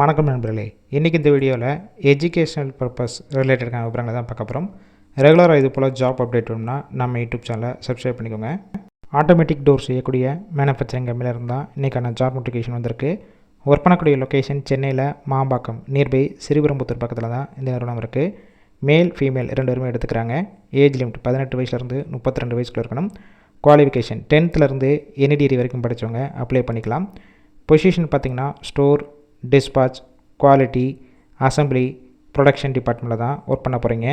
வணக்கம் நண்பர்களே. இன்றைக்கி இந்த வீடியோவில் எஜுகேஷனல் பர்பஸ் ரிலேட்டடான விவரங்களை தான் பார்க்க போகிறோம் ரெகுலராக இது போல் ஜாப் அப்டேட் வேணும்னா நம்ம யூடியூப் சேனலை சப்ஸ்கிரைப் பண்ணிக்கோங்க. ஆட்டோமேட்டிக் டோர் செய்யக்கூடிய மேனுஃபேக்சரிங் கம்பெனியில் இருந்தால் இன்றைக்கான ஜாப் நோட்டிஃபிகேஷன் வந்திருக்கு. ஒர்க் பண்ணக்கூடிய லொக்கேஷன் சென்னையில் மாம்பாக்கம் நியர்பை சிறுபெரும்புத்தூர் பக்கத்தில் தான் இந்த நிறுவனம் இருக்குது மேல் ஃபீமேல் ரெண்டு பேருமே எடுத்துக்கிறாங்க. ஏஜ் லிமிட் பதினெட்டு வயசுலேருந்து முப்பத்தி ரெண்டு வயசுக்குள்ள இருக்கணும். குவாலிஃபிகேஷன் டென்த்துலேருந்து எனி டிகிரி வரைக்கும் படித்தவங்க அப்ளை பண்ணிக்கலாம். பொசிஷன் பார்த்திங்கன்னா store dispatch quality assembly production டிபார்ட்மெண்ட்டில் தான் ஒர்க் பண்ண போகிறீங்க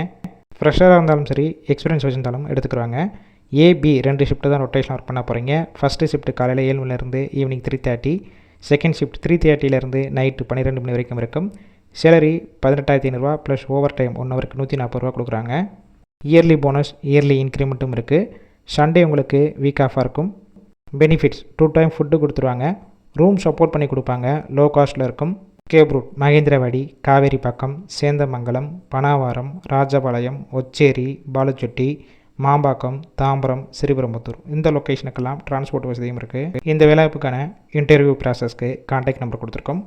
ஃப்ரெஷராக இருந்தாலும் சரி எக்ஸ்பீரியன்ஸ் வச்சுருந்தாலும் எடுத்துக்கிறாங்க. ஏபி ரெண்டு ஷிஃப்ட்டு தான் ரொட்டேஷன் ஒர்க் பண்ண போகிறீங்க ஃபஸ்ட்டு ஷிஃப்ட் காலையில் ஏழு மணிலேருந்து evening three thirty second shift three தேர்ட்டிலேருந்து night பன்னிரெண்டு மணி வரைக்கும் இருக்கும். சேலரி பதினெட்டாயிரத்தி ஐநூறுரூவா ப்ளஸ் ஓவர் டைம் ஒன் ஹவருக்கு நூற்றி நாற்பது ரூபா கொடுக்குறாங்க. இயர்லி போனஸ் இயர்லி இன்க்ரிமெண்ட்டும் இருக்குது சண்டே உங்களுக்கு வீக் ஆஃபாக இருக்கும். பெனிஃபிட்ஸ் டூ டைம் ஃபுட்டு கொடுத்துருவாங்க. ரூம் சப்போர்ட் பண்ணி கொடுப்பாங்க. லோ காஸ்ட்டில் இருக்கும். கேப் ரூட் மகேந்திரவாடி காவேரி பக்கம் சேந்தமங்கலம் பனாவாரம் ராஜபாளையம் ஒச்சேரி பாலச்சொட்டி மாம்பாக்கம் தாம்பரம் சிறுபெரும்புத்தூர். இந்த லொக்கேஷனுக்கெல்லாம் டிரான்ஸ்போர்ட் வசதியும் இருக்குது இந்த வேலைவாய்ப்புக்கான இன்டர்வியூ ப்ராசஸ்க்கு கான்டாக்ட் நம்பர் கொடுத்துருக்கோம்.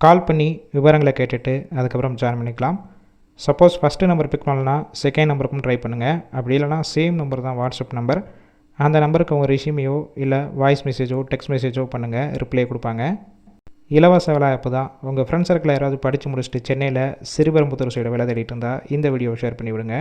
கால் பண்ணி விவரங்களை கேட்டுட்டு அதுக்கப்புறம் ஜாயின் பண்ணிக்கலாம். சப்போஸ் ஃபஸ்ட்டு நம்பர் பிக் பண்ணலன்னா செகண்ட் நம்பருக்கும் ட்ரை பண்ணுங்கள் அப்படி இல்லைனா சேம் நம்பர் தான் வாட்ஸ்அப் நம்பர் அந்த நம்பருக்கு உங்கள் ரெசியூமையோ இல்லை வாய்ஸ் மெசேஜோ டெக்ஸ்ட் மெசேஜோ பண்ணுங்கள் ரிப்ளை கொடுப்பாங்க. இலவச வேலைவாய்ப்பு தான். உங்கள் ஃப்ரெண்ட்ஸ் சர்க்கிளில் யாராவது படித்து முடிச்சுட்டு சென்னையில் சிறுபெரும்புத்தூர் சைடு வேலை தேடிட்டு இருந்தால் இந்த வீடியோ ஷேர் பண்ணி விடுங்க